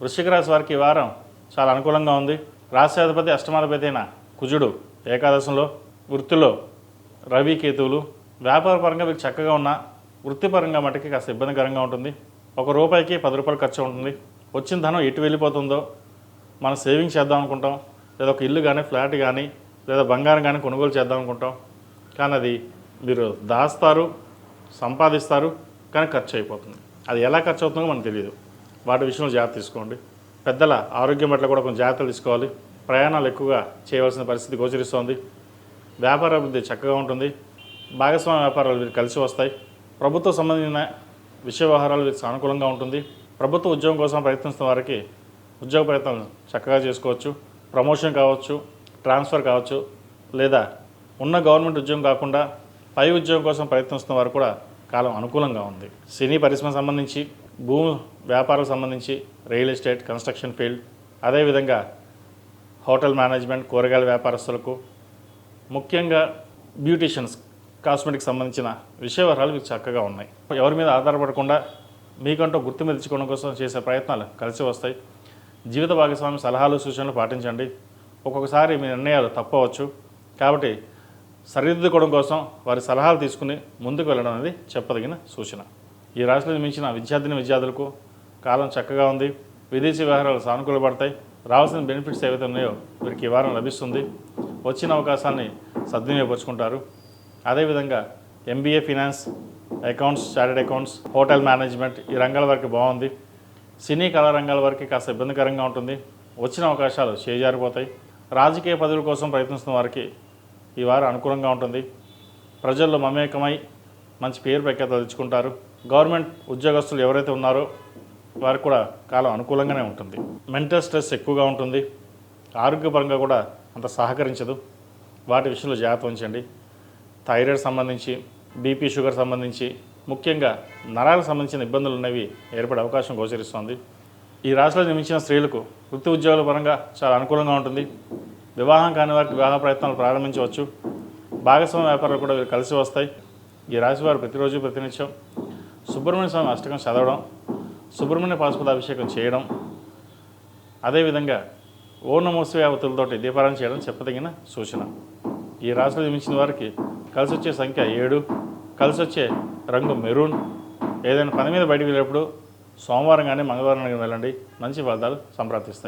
వృశ్చిక రాశి వారికి ఈ వారం చాలా అనుకూలంగా ఉంది. రాష్ట్రాధిపతి అష్టమాధిపతి అయిన కుజుడు ఏకాదశంలో వృత్తిలో రవి కేతువులు వ్యాపారపరంగా మీకు చక్కగా ఉన్న వృత్తిపరంగా మటుకి కాస్త ఇబ్బందికరంగా ఉంటుంది. ఒక రూపాయికి పది రూపాయలు ఖర్చు ఉంటుంది. వచ్చిన ధనం ఎటు వెళ్ళిపోతుందో మనం సేవింగ్ చేద్దాం అనుకుంటాం. లేదా ఒక ఇల్లు కానీ ఫ్లాట్ కానీ లేదా బంగారం కానీ కొనుగోలు చేద్దాం అనుకుంటాం. కానీ అది మీరు దాస్తారు సంపాదిస్తారు కానీ ఖర్చు అయిపోతుంది. అది ఎలా ఖర్చు అవుతుందో మనకు తెలియదు వాటి విషయంలో జాగ్రత్త తీసుకోండి. పెద్దల ఆరోగ్యం పట్ల కూడా కొంచెం జాగ్రత్తలు తీసుకోవాలి. ప్రయాణాలు ఎక్కువగా చేయవలసిన పరిస్థితి గోచరిస్తోంది. వ్యాపార అభివృద్ధి చక్కగా ఉంటుంది. భాగస్వామ్య వ్యాపారాలు వీరికి కలిసి వస్తాయి. ప్రభుత్వ సంబంధించిన విషయ వ్యవహారాలు వీరికి సానుకూలంగా ఉంటుంది. ప్రభుత్వ ఉద్యోగం కోసం ప్రయత్నిస్తున్న వారికి ఉద్యోగ ప్రయత్నాలు చక్కగా చేసుకోవచ్చు. ప్రమోషన్ కావచ్చు ట్రాన్స్ఫర్ కావచ్చు లేదా ఉన్న గవర్నమెంట్ ఉద్యోగం కాకుండా పై ఉద్యోగం కోసం ప్రయత్నిస్తున్న వారు కూడా కాలం అనుకూలంగా ఉంది. సినీ పరిశ్రమ సంబంధించి భూమి వ్యాపారం సంబంధించి రియల్ ఎస్టేట్ కన్స్ట్రక్షన్ ఫీల్డ్ అదేవిధంగా హోటల్ మేనేజ్మెంట్ కూరగాయల వ్యాపారస్తులకు ముఖ్యంగా బ్యూటీషియన్స్ కాస్మెటిక్ సంబంధించిన విషయవరాలు మీకు చక్కగా ఉన్నాయి. ఎవరి మీద ఆధారపడకుండా మీకంటూ గుర్తింపు తెచ్చుకోవడం కోసం చేసే ప్రయత్నాలు కలిసి వస్తాయి. జీవిత భాగస్వామి సలహాలు సూచనలు పాటించండి. ఒక్కొక్కసారి మీ నిర్ణయాలు తప్పవచ్చు. కాబట్టి సరిదిద్దుకోవడం కోసం వారి సలహాలు తీసుకుని ముందుకు వెళ్ళడం అనేది చెప్పదగిన సూచన. ఈ రాశిలో మించిన విద్యార్థిని విద్యార్థులకు కాలం చక్కగా ఉంది. విదేశీ వ్యవహారాలు సానుకూల పడతాయి. రావాల్సిన బెనిఫిట్స్ ఏవైతే ఉన్నాయో వీరికి ఈ వారం లభిస్తుంది. వచ్చిన అవకాశాన్ని సద్వినియోగపరుచుకుంటారు. అదేవిధంగా MBA finance accounts chartered accounts hotel management ఈ రంగాల వరకు బాగుంది. సినీ కళా రంగాల వరకు కాస్త ఇబ్బందికరంగా ఉంటుంది. వచ్చిన అవకాశాలు చేజారిపోతాయి. రాజకీయ పదవుల కోసం ప్రయత్నిస్తున్న వారికి ఈ వారం అనుకూలంగా ఉంటుంది. ప్రజల్లో మమేకమై మంచి పేరు ప్రఖ్యాత తెచ్చుకుంటారు. గవర్నమెంట్ ఉద్యోగస్తులు ఎవరైతే ఉన్నారో వారికి కూడా కాలం అనుకూలంగానే ఉంటుంది. మెంటల్ స్ట్రెస్ ఎక్కువగా ఉంటుంది. ఆరోగ్యపరంగా కూడా అంత సహకరించదు. వాటి విషయంలో జాగ్రత్త ఉంచండి థైరాయిడ్ సంబంధించి బీపీ షుగర్ సంబంధించి ముఖ్యంగా నరాలకు సంబంధించిన ఇబ్బందులు ఉన్నవి ఏర్పడే అవకాశం గోచరిస్తోంది. ఈ రాశిలో నిర్మించిన స్త్రీలకు వృత్తి ఉద్యోగాల పరంగా చాలా అనుకూలంగా ఉంటుంది. వివాహం కాని వారికి వివాహ ప్రయత్నాలు ప్రారంభించవచ్చు. భాగస్వామి వ్యాపారాలు కూడా వీరు కలిసి వస్తాయి. ఈ రాశి వారు ప్రతిరోజు ప్రతినిత్యం సుబ్రహ్మణ్య స్వామి అష్టకం చదవడం సుబ్రహ్మణ్య పాశుపత అభిషేకం చేయడం అదేవిధంగా ఓ నమోత్సవ యావతులతోటి దీపారాయణ చేయడం చెప్పదగిన సూచన. ఈ రాశిలో జన్మించిన వారికి కలిసి వచ్చే సంఖ్య ఏడు కలిసి వచ్చే రంగు మెరూన్. ఏదైనా పని మీద బయటకు వెళ్ళినప్పుడు సోమవారం కానీ మంగళవారం కానీ వెళ్ళండి. మంచి ఫలితాలు సంప్రాప్తిస్తాయి.